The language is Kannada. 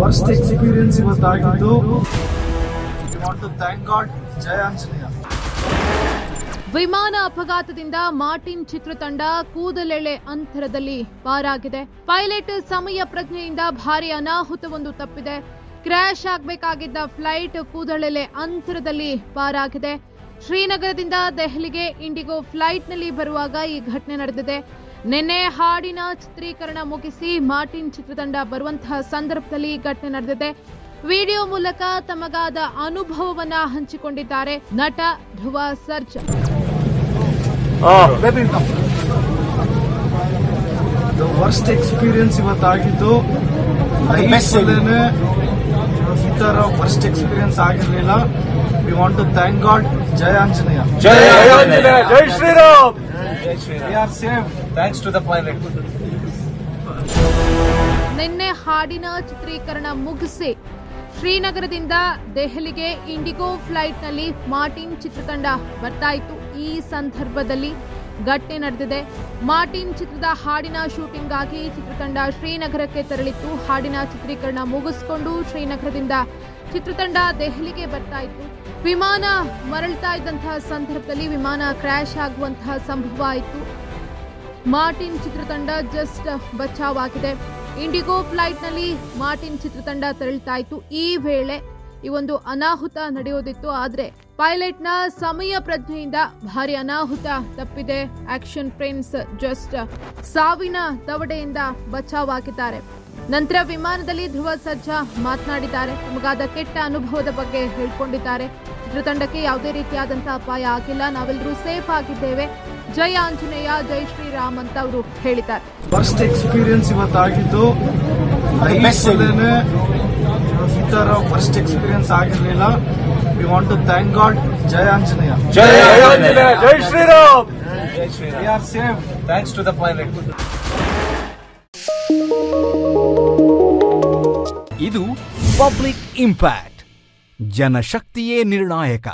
ವರ್ಸ್ಟ್ ಎಕ್ಸ್ಪೀರಿಯನ್ಸ್ ಇವತ್ತಾಗಿದ್ದು ಜಯ ವಿಮಾನ ಅಪಘಾತದಿಂದ ಮಾರ್ಟಿನ್ ಚಿತ್ರತಂಡ ಕೂದಲೆಳೆ ಅಂತರದಲ್ಲಿ ಪಾರಾಗಿದೆ. ಪೈಲಟ್ ಸಮಯ ಪ್ರಜ್ಞೆಯಿಂದ ಭಾರಿ ಅನಾಹುತವೊಂದು ತಪ್ಪಿದೆ. ಕ್ರ್ಯಾಶ್ ಆಗಬೇಕಾಗಿದ್ದ ಫ್ಲೈಟ್ ಕೂದಲೆಳೆ ಅಂತರದಲ್ಲಿ ಪಾರಾಗಿದೆ. ಶ್ರೀನಗರದಿಂದ ದೆಹಲಿಗೆ ಇಂಡಿಗೋ ಫ್ಲೈಟ್ನಲ್ಲಿ ಬರುವಾಗ ಈ ಘಟನೆ ನಡೆದಿದೆ. ನಿನ್ನೆ ಹಾಡಿನ ಚಿತ್ರೀಕರಣ ಮುಗಿಸಿ ಮಾರ್ಟಿನ್ ಚಿತ್ರತಂಡ ಬರುವಂತಹ ಸಂದರ್ಭದಲ್ಲಿ ಘಟನೆ ನಡೆದಿದೆ. ವಿಡಿಯೋ ಮೂಲಕ ತಮಗಾದ ಅನುಭವವನ್ನ ಹಂಚಿಕೊಂಡಿದ್ದಾರೆ ನಟ Dhruva Sarja. The worst experience ಇವತ್ತಾಗಿದ್ದು ಈ ತರ first experience ಆಗಿರ್ಲಿಲ್ಲ. We want to thank God Jaya Anjaneya. Jaya Anjaneya. Jai Shriram. We are safe thanks to the pilot ನಿನ್ನೆ ಹಾಡಿನ ಚಿತ್ರೀಕರಣ ಮುಗಿಸಿ, ಶ್ರೀನಗರದಿಂದ ದೆಹಲಿಗೆ ಇಂಡಿಗೋ ಫ್ಲೈಟ್ನಲ್ಲಿ ಮಾರ್ಟಿನ್ ಚಿತ್ರತಂಡ ಬರ್ತಾ ಇತ್ತು ಈ ಸಂದರ್ಭದಲ್ಲಿ ಘಟನೆ ನಡೆದಿದೆ. ಮಾರ್ಟಿನ್ ಚಿತ್ರದ ಹಾಡಿನ ಶೂಟಿಂಗ್ಗಾಗಿ ಚಿತ್ರತಂಡ ಶ್ರೀನಗರಕ್ಕೆ ತೆರಳಿತ್ತು. ಹಾಡಿನ ಚಿತ್ರೀಕರಣ ಮುಗಿಸಿಕೊಂಡು ಶ್ರೀನಗರದಿಂದ ಚಿತ್ರತಂಡ ದೆಹಲಿಗೆ ಬರ್ತಾ ಇತ್ತು ವಿಮಾನ ಮರಳ್ತಾ ಇದ್ದಂತಹ ಸಂದರ್ಭದಲ್ಲಿ ವಿಮಾನ ಕ್ರ್ಯಾಶ್ ಆಗುವಂತಹ ಸಂಭವ ಆಯಿತು ಮಾರ್ಟಿನ್ ಚಿತ್ರತಂಡ ಜಸ್ಟ್ ಬಚಾವಾಗಿದೆ. ಇಂಡಿಗೋ ಫ್ಲೈಟ್ನಲ್ಲಿ ಮಾರ್ಟಿನ್ ಚಿತ್ರತಂಡ ತೆರಳ್ತಾ ಇತ್ತು. ಈ ವೇಳೆ ಈ ಒಂದು ಅನಾಹುತ ನಡೆಯೋದಿತ್ತು. ಆದ್ರೆ ಪೈಲಟ್ನ ಸಮಯ ಪ್ರಜ್ಞೆಯಿಂದ ಭಾರಿ ಅನಾಹುತ ತಪ್ಪಿದೆ. ಆಕ್ಷನ್ ಪ್ರಿನ್ಸ್ ಜಸ್ಟ್ ಸಾವಿನ ದವಡೆಯಿಂದ ಬಚಾವಾಗಿದ್ದಾರೆ. ನಂತರ ವಿಮಾನದಲ್ಲಿ ಧ್ರುವ ಸರ್ಜಾ ಮಾತನಾಡಿದ್ದಾರೆ. ತಮಗಾದ ಕೆಟ್ಟ ಅನುಭವದ ಬಗ್ಗೆ ಹೇಳ್ಕೊಂಡಿದ್ದಾರೆ. ಚಿತ್ರತಂಡಕ್ಕೆ ಯಾವುದೇ ರೀತಿಯಾದಂತಹ ಅಪಾಯ ಆಗಿಲ್ಲ. ನಾವೆಲ್ಲರೂ ಸೇಫ್ ಆಗಿದ್ದೇವೆ. ಜೈ ಆಂಜನೇಯ ಜೈ ಶ್ರೀರಾಮ್ ಅಂತ ಅವರು ಹೇಳಿದ್ದಾರೆ. ಫಸ್ಟ್ ಎಕ್ಸ್ಪೀರಿಯನ್ಸ್ ಇವತ್ತಾಗಿದ್ದು ಈ ತರ first experience ಆಗಿರ್ಲಿಲ್ಲ. We want to thank God Jaya Anjaneya. Jai Anjaneya Jai Shriram. We are safe thanks to the pilot ಇದು ಪಬ್ಲಿಕ್ ಇಂಪ್ಯಾಕ್ಟ್. ಜನಶಕ್ತಿಯೇ ನಿರ್ಣಾಯಕ.